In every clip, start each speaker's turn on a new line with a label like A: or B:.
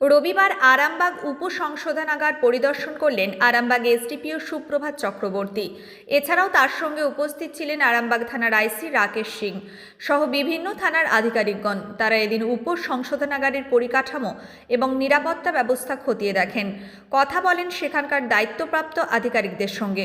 A: রবিবার আরামবাগ উপসংশোধনাগার পরিদর্শন করলেন আরামবাগ এসডিপিও সুপ্রভাত চক্রবর্তী। এছাড়াও তার সঙ্গে উপস্থিত ছিলেন আরামবাগ থানার আইসি রাকেশ সিং সহ বিভিন্ন থানার আধিকারিকগণ। তারা এদিন উপসংশোধনাগারের পরিকাঠামো এবং নিরাপত্তা ব্যবস্থা খতিয়ে দেখেন। কথা বলেন সেখানকার দায়িত্বপ্রাপ্ত আধিকারিকদের সঙ্গে।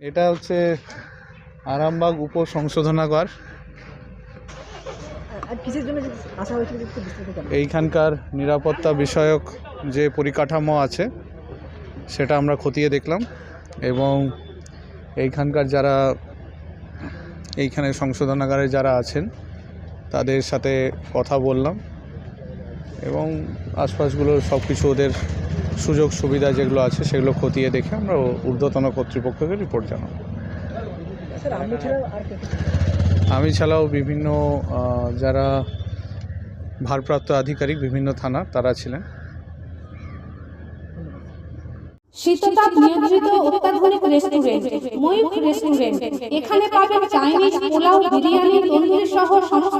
B: এটা হচ্ছে আরামবাগ
C: বিস্তারিত জানান।
B: এইখানকার নিরাপত্তা বিষয়ক যে পরিকাঠামো আছে সেটা আমরা খতিয়ে দেখলাম এবং এইখানকার যারা এইখানে সংশোধনাগারে যারা আছেন তাদের সাথে কথা বললাম এবং আশপাশগুলোর সব কিছু ওদের সুযোগ সুবিধা যেগুলো আছে সেগুলো খতিয়ে দেখে আমরা ঊর্ধ্বতন কর্তৃপক্ষকে রিপোর্ট জানাব? আমি ছাড়াও বিভিন্ন আহ, যারা ভারপ্রাপ্ত আধিকারিক বিভিন্ন থানা তারা ছিলেন।
D: শীততাপ নিয়ন্ত্রিত অত্যাধুনিক রেস্টুরেন্ট ময়ূখ রেস্টুরেন্ট এখানে পাবেন চাইনিজ পোলাও বিরিয়ানি তন্দুরি সহ সমস্ত